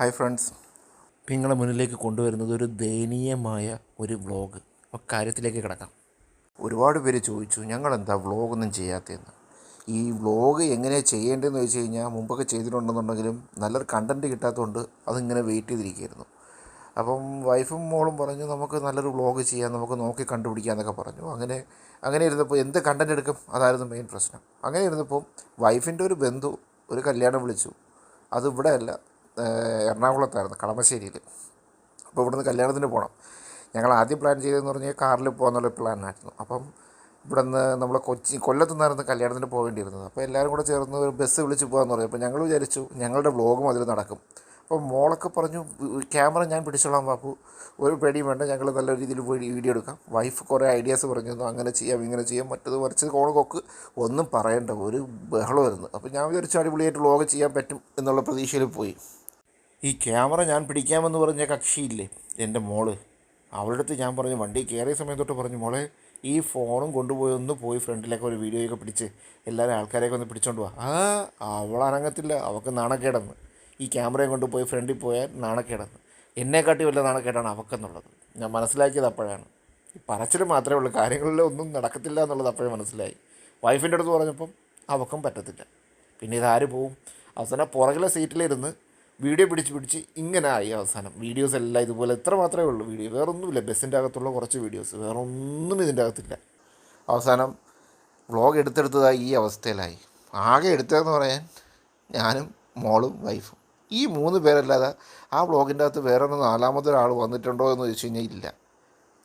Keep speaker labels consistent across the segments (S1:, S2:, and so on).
S1: Hi friends നിങ്ങളെ മുന്നിലേക്ക് കൊണ്ടുവരുന്നത് ഒരു ദയനീയമായ ഒരു വ്ളോഗ് അപ്പോൾ കാര്യത്തിലേക്ക് കിടക്കാം. ഒരുപാട് പേര് ചോദിച്ചു ഞങ്ങൾ എന്താ വ്ളോഗൊന്നും ചെയ്യാത്തതെന്ന്? ഈ വ്ളോഗ് എങ്ങനെയാണ് ചെയ്യേണ്ടതെന്ന് വെച്ച് കഴിഞ്ഞാൽ മുമ്പൊക്കെ ചെയ്തിട്ടുണ്ടെന്നുണ്ടെങ്കിലും നല്ലൊരു കണ്ടന്റ് കിട്ടാത്തതുകൊണ്ട് അതിങ്ങനെ വെയിറ്റ് ചെയ്തിരിക്കുകയായിരുന്നു. അപ്പം വൈഫും മോളും പറഞ്ഞു നമുക്ക് നല്ലൊരു വ്ളോഗ് ചെയ്യാം നമുക്ക് നോക്കി കണ്ടുപിടിക്കാം എന്നൊക്കെ പറഞ്ഞു. അങ്ങനെ അങ്ങനെ ഇരുന്നപ്പോൾ എന്ത് കണ്ടന്റ് എടുക്കും? അതായിരുന്നു മെയിൻ പ്രശ്നം. അങ്ങനെ ഇരുന്നപ്പോൾ വൈഫിന്റെ ഒരു ബന്ധു ഒരു കല്യാണം വിളിച്ചു. അത് ഇവിടെ അല്ല എറണാകുളത്തായിരുന്നു കളമശ്ശേരിയിൽ. അപ്പോൾ ഇവിടുന്ന് കല്യാണത്തിന് പോകണം ഞങ്ങൾ ആദ്യം പ്ലാൻ ചെയ്തതെന്ന് പറഞ്ഞാൽ കാറിൽ പോകാന്നുള്ള പ്ലാനായിരുന്നു അപ്പം ഇവിടുന്ന് നമ്മൾ കൊച്ചി കൊല്ലത്തു നിന്നായിരുന്നു കല്യാണത്തിന് പോകേണ്ടിയിരുന്നത്. അപ്പോൾ എല്ലാവരും കൂടെ ചേർന്ന് ഒരു ബസ് വിളിച്ച് പോകാമെന്ന് പറഞ്ഞു. അപ്പോൾ ഞങ്ങൾ വിചാരിച്ചു ഞങ്ങളുടെ വ്ളോഗും അതിൽ നടക്കും. അപ്പോൾ മോളൊക്കെ പറഞ്ഞു ക്യാമറ ഞാൻ പിടിച്ചോളാം ബാപ്പു. ഒരു പേടിയും വേണ്ട ഞങ്ങൾ നല്ല രീതിയിൽ പോയി വീഡിയോ എടുക്കാം. വൈഫ് കുറേ ഐഡിയാസ് പറഞ്ഞു തന്നു അങ്ങനെ ചെയ്യാം ഇങ്ങനെ ചെയ്യാം. മറ്റത് മറിച്ചത് കോണ് കൊക്ക്. ഒന്നും പറയണ്ട ഒരു ബഹളമായിരുന്നു. അപ്പോൾ ഞാൻ വിചാരിച്ചു അടിപൊളിയായിട്ട് വ്ളോഗ് ചെയ്യാൻ പറ്റും എന്നുള്ള പ്രതീക്ഷയിൽ പോയി. ഈ ക്യാമറ ഞാൻ പിടിക്കാമെന്ന് പറഞ്ഞ കക്ഷിയില്ലേ എന്റെ മോൾ. അവളുടെ അടുത്ത് ഞാൻ പറഞ്ഞു വണ്ടി കയറിയ സമയം തൊട്ട് പറഞ്ഞു മോളെ ഈ ഫോണും കൊണ്ടുപോയി ഒന്ന് പോയി ഫ്രണ്ടിലേക്ക് ഒരു വീഡിയോയൊക്കെ പിടിച്ച് എല്ലാവരും ആൾക്കാരെയൊക്കെ ഒന്ന് പിടിച്ചോണ്ട് പോവാ ആ അവൾ അനങ്ങത്തില്ല അവൾക്ക് നാണക്കേടെന്ന്. ഈ ക്യാമറയും കൊണ്ടുപോയി ഫ്രണ്ടിൽ പോയാൽ നാണക്കേടെന്ന്. എന്നെക്കാട്ടി വല്ല നാണക്കേടാണ് അവക്കെന്നുള്ളത്. ഞാൻ മനസ്സിലാക്കിയത് അപ്പോഴാണ്. പറച്ചിൽ മാത്രമേ ഉള്ളൂ കാര്യങ്ങളിൽ ഒന്നും നടക്കത്തില്ല എന്നുള്ളത് അപ്പോഴേ മനസ്സിലായി. വൈഫിന്റെ അടുത്ത് പറഞ്ഞപ്പം അവക്കും പറ്റത്തില്ല. പിന്നെ ഇതാര് പോവും? അവസാനം പുറകിലെ സീറ്റിലിരുന്ന് വീഡിയോ പിടിച്ച് പിടിച്ച് ഇങ്ങനെ ആയി അവസാനം. വീഡിയോസ് എല്ലാം ഇതുപോലെ ഇത്ര മാത്രമേ ഉള്ളൂ. വീഡിയോ വേറൊന്നുമില്ല. ബസ്സിന്റെ അകത്തുള്ള കുറച്ച് വീഡിയോസ്. വേറൊന്നും ഇതിന്റെ അകത്തില്ല. അവസാനം വ്ളോഗ് എടുത്തെടുത്തതായി ഈ അവസ്ഥയിലായി. ആകെ എടുത്തതെന്ന് പറയാൻ ഞാനും മോളും വൈഫും. ഈ മൂന്ന് പേരല്ലാതെ ആ വ്ളോഗിന്റെ അകത്ത് വേറെ ഒന്ന് നാലാമതൊരാൾ വന്നിട്ടുണ്ടോ എന്ന് ചോദിച്ചു കഴിഞ്ഞാൽ ഇല്ല.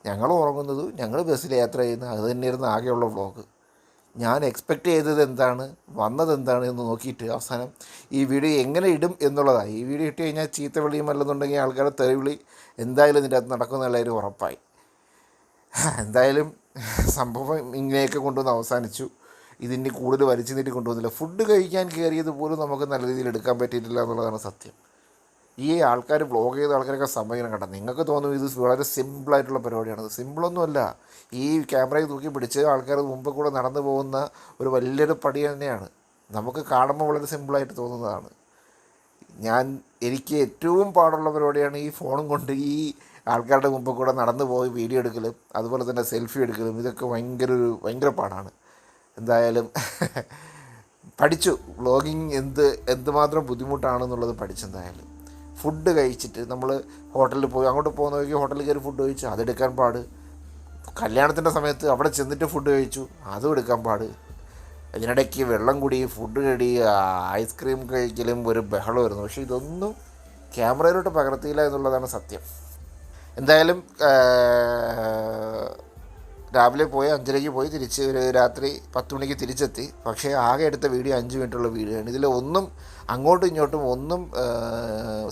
S1: ഞങ്ങൾ ഉറങ്ങുന്നത് ഞങ്ങൾ ബസ്സിൽ യാത്ര ചെയ്യുന്ന അത് തന്നെയായിരുന്നു ആകെയുള്ള വ്ളോഗ്. ഞാൻ എക്സ്പെക്റ്റ് ചെയ്തത് എന്താണ്? വന്നത് എന്താണ് എന്ന് നോക്കിയിട്ട് അവസാനം ഈ വീഡിയോ എങ്ങനെ ഇടും എന്നുള്ളതാണ് ഈ വീഡിയോ ഇട്ട് കഴിഞ്ഞാൽ ചീത്ത വിളിയും അല്ലെന്നുണ്ടെങ്കിൽ ആൾക്കാരുടെ തെറിവിളി എന്തായാലും ഇതിന്റെ അകത്ത് നടക്കുമെന്നുള്ള ഒരു ഉറപ്പായി. എന്തായാലും സംഭവം ഇങ്ങനെയൊക്കെ കൊണ്ടുവന്ന് അവസാനിച്ചു. ഇതിന്റെ കൂടുതൽ വലിച്ചു നീട്ടി കൊണ്ടുവന്നില്ല. ഫുഡ് കഴിക്കാൻ കയറിയത് പോലും നമുക്ക് നല്ല രീതിയിൽ എടുക്കാൻ പറ്റിയിട്ടില്ല എന്നുള്ളതാണ് സത്യം. ഈ ആൾക്കാർ വ്ളോഗ് ചെയ്ത ആൾക്കാരൊക്കെ സമ്മതിക്കണം കേട്ടോ നിങ്ങൾക്ക് തോന്നും ഇത് വളരെ സിമ്പിളായിട്ടുള്ള പരിപാടിയാണ്. സിമ്പിളൊന്നുമല്ല ഈ ക്യാമറയിൽ തൂക്കി പിടിച്ച് ആൾക്കാർ മുമ്പ് കൂടെ നടന്നു പോകുന്ന ഒരു വലിയൊരു പടി തന്നെയാണ്. നമുക്ക് കാണുമ്പോൾ വളരെ സിമ്പിളായിട്ട് തോന്നുന്നതാണ്. ഞാൻ എനിക്ക് ഏറ്റവും പാടുള്ള പരിപാടിയാണ് ഈ ഫോണും കൊണ്ട് ഈ ആൾക്കാരുടെ മുമ്പ് കൂടെ നടന്നു പോയി വീഡിയോ എടുക്കലും അതുപോലെ തന്നെ സെൽഫി എടുക്കലും. ഇതൊക്കെ ഭയങ്കര ഒരു ഭയങ്കര പാടാണ്. എന്തായാലും പഠിച്ചു. വ്ളോഗിങ് എന്ത് എന്തുമാത്രം ബുദ്ധിമുട്ടാണെന്നുള്ളത് പഠിച്ചെന്തായാലും. ഫുഡ് കഴിച്ചിട്ട് നമ്മൾ ഹോട്ടലിൽ പോയി. അങ്ങോട്ട് പോകുന്ന നോക്കി ഹോട്ടലിൽ കയറി ഫുഡ് കഴിച്ചു. അതെടുക്കാൻ പാട്. കല്യാണത്തിന്റെ സമയത്ത് അവിടെ ചെന്നിട്ട് ഫുഡ് കഴിച്ചു. അതും എടുക്കാൻ പാട്. ഇതിനിടയ്ക്ക് വെള്ളം കുടി ഫുഡ് കടി ഐസ്ക്രീം കഴിക്കലും ഒരു ബഹളമായിരുന്നു. പക്ഷേ ഇതൊന്നും ക്യാമറയിലോട്ട് പകർത്തിയില്ല എന്നുള്ളതാണ് സത്യം. എന്തായാലും രാവിലെ പോയി അഞ്ചരയ്ക്ക് പോയി തിരിച്ച് ഒരു രാത്രി പത്ത് മണിക്ക് തിരിച്ചെത്തി. പക്ഷേ ആകെ എടുത്ത വീഡിയോ അഞ്ച് മിനിറ്റുള്ള വീഡിയോ ആണ്. ഇതിൽ ഒന്നും അങ്ങോട്ടും ഇങ്ങോട്ടും ഒന്നും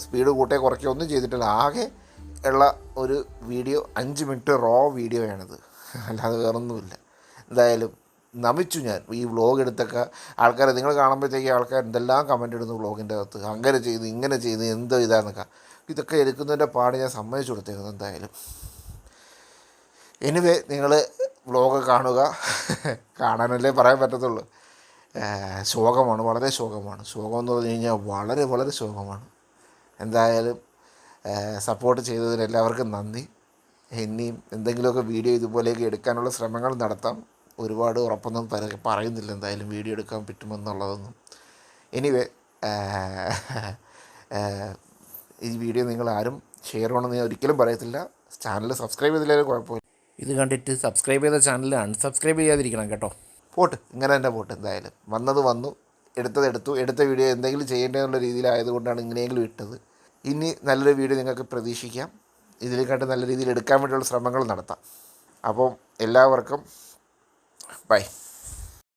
S1: സ്പീഡ് കൂട്ടേ കുറയ്ക്കുക ഒന്നും ചെയ്തിട്ടില്ല. ആകെ ഉള്ള ഒരു വീഡിയോ അഞ്ച് മിനിറ്റ് റോ വീഡിയോ ആണിത് അല്ലാതെ വേറൊന്നുമില്ല. എന്തായാലും നമിച്ചു ഞാൻ ഈ വ്ളോഗ് എടുത്തൊക്കെ ആൾക്കാർ നിങ്ങൾ കാണുമ്പോഴത്തേക്ക് ആൾക്കാർ എന്തെല്ലാം കമന്റ് ഇടുന്നു വ്ളോഗിന്റെ അകത്ത്. അങ്ങനെ ചെയ്ത് ഇങ്ങനെ ചെയ്ത് എന്തോ ഇതാന്നൊക്കെ. ഇതൊക്കെ എടുക്കുന്നതിന്റെ പാട് ഞാൻ സമ്മതിച്ചു കൊടുത്തേക്കുന്നത് എന്തായാലും. എനിവേ നിങ്ങൾ വ്ളോഗ് കാണുക. കാണാനല്ലേ പറയാൻ പറ്റത്തുള്ളൂ. ശോകമാണ് വളരെ ശോകമാണ്. ശോകം എന്ന് പറഞ്ഞു കഴിഞ്ഞാൽ വളരെ വളരെ ശോകമാണ്. എന്തായാലും സപ്പോർട്ട് ചെയ്തതിന് എല്ലാവർക്കും നന്ദി. ഇനിയും എന്തെങ്കിലുമൊക്കെ വീഡിയോ ഇതുപോലെയൊക്കെ എടുക്കാനുള്ള ശ്രമങ്ങൾ നടത്താം. ഒരുപാട് ഉറപ്പൊന്നും പറ- പറയുന്നില്ല എന്തായാലും വീഡിയോ എടുക്കാൻ പറ്റുമെന്നുള്ളതൊന്നും. എനിവേ ഈ വീഡിയോ നിങ്ങൾ ആരും ഷെയർ ചെയ്യണമെന്ന് ഞാൻ ഒരിക്കലും പറയത്തില്ല. ചാനൽ സബ്സ്ക്രൈബ് ചെയ്തില്ലെങ്കിലും കുഴപ്പമില്ല. ഇത് കണ്ടിട്ട് സബ്സ്ക്രൈബ് ചെയ്ത ചാനൽ അൺസബ്സ്ക്രൈബ് ചെയ്യാതിരിക്കണം കേട്ടോ. പോട്ട് ഇങ്ങനെ തന്നെ പോട്ട് എന്തായാലും. വന്നത് വന്നു എടുത്തത് എടുത്തു. എടുത്ത വീഡിയോ എന്തെങ്കിലും ചെയ്യേണ്ടതെന്നുള്ള രീതിയിലായതുകൊണ്ടാണ് ഇങ്ങനെയെങ്കിലും ഇട്ടത്. ഇനി നല്ലൊരു വീഡിയോ നിങ്ങൾക്ക് പ്രതീക്ഷിക്കാം. ഇതിലേക്കാട്ട് നല്ല രീതിയിൽ എടുക്കാൻ വേണ്ടിയുള്ള ശ്രമങ്ങൾ നടത്താം. അപ്പം എല്ലാവർക്കും ബൈ